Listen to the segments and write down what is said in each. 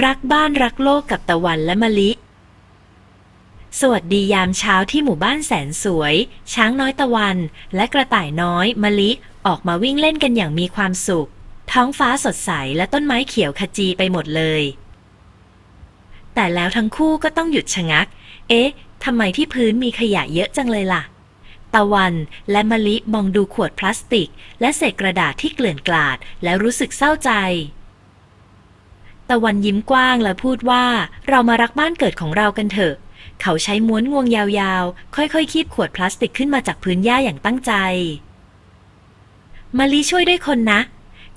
รักบ้านรักโลกกับตะวันและมะลิ สวัสดียามเช้าที่หมู่บ้านแสนสวย ช้างน้อยตะวัน และกระต่ายน้อยมะลิออกมาวิ่งเล่นกันอย่างมีความสุข ท้องฟ้าสดใสและต้นไม้เขียวขจีไปหมดเลย แต่แล้วทั้งคู่ก็ต้องหยุดชะงัก เอ๊ะทำไมที่พื้นมีขยะเยอะจังเลยล่ะ ตะวันและมะลิมองดูขวดพลาสติก และเศษกระดาษที่เกลื่อนกลาด แล้วรู้สึกเศร้าใจ ตะวันยิ้มกว้างและพูดว่าเรามารักบ้านเกิดของเรากันเถอะ เขาใช้ม้วนงวงยาวๆ ค่อยๆคีบขวดพลาสติกขึ้นมาจากพื้นหญ้าอย่างตั้งใจมะลิช่วยด้วยคนนะ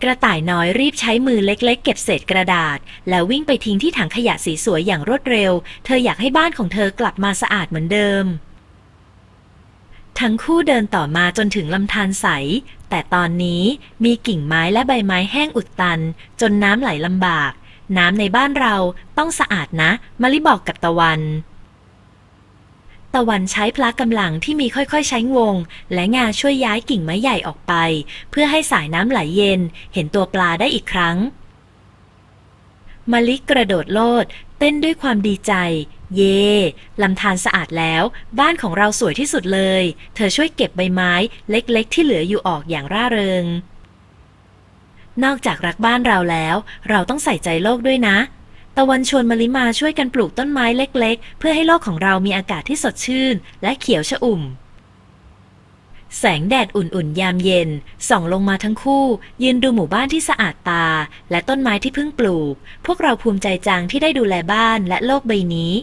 กระต่ายน้อยรีบใช้มือเล็กๆ เก็บเศษกระดาษ แล้ววิ่งไปทิ้งที่ถังขยะสีสวยอย่างรวดเร็ว เธออยากให้บ้านของเธอกลับมาสะอาดเหมือนเดิมทั้งคู่เดินต่อมาจนถึงลำธารใส แต่ตอนนี้มีกิ่งไม้และใบไม้แห้งอุดตัน จนน้ำไหลลำบาก น้ำในบ้านเราต้องสะอาดนะมะลิบอกกับตะวัน ตะวันใช้พละกำลังที่มีค่อยๆ ใช้งวง และงาช่วยย้ายกิ่งไม้ใหญ่ออกไป เพื่อให้สายน้ำไหลเย็น เห็นตัวปลาได้อีกครั้งมะลิกระโดดโลด เต้นด้วยความดีใจ เย่ลำธารสะอาดแล้ว บ้านของเราสวยที่สุดเลย เธอช่วยเก็บใบไม้เล็กๆ ที่เหลืออยู่ออกอย่างร่าเริง นอกจากรักบ้านเราแล้ว เราต้องใส่ใจโลกด้วยนะ ตะวันชวนมะลิมาช่วยกันปลูกต้นไม้เล็ก ๆ เพื่อให้โลกของเรามีอากาศที่สดชื่น และเขียวชอุ่ม แสงแดดอุ่นๆ ยามเย็น ส่องลงมาทั้งคู่ ยืนดูหมู่บ้านที่สะอาดตา และต้นไม้ที่เพิ่งปลูก พวกเราภูมิใจจังที่ได้ดูแลบ้านและโลกใบนี้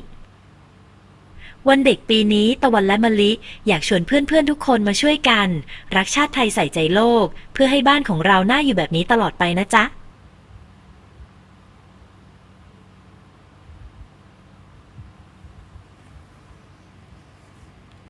วันเด็กปีนี้ตะวันและมะลิอยากชวนเพื่อนๆทุกคนมาช่วยกัน รักชาติไทยใส่ใจโลก เพื่อให้บ้านของเราน่าอยู่แบบนี้ตลอดไปนะจ๊ะ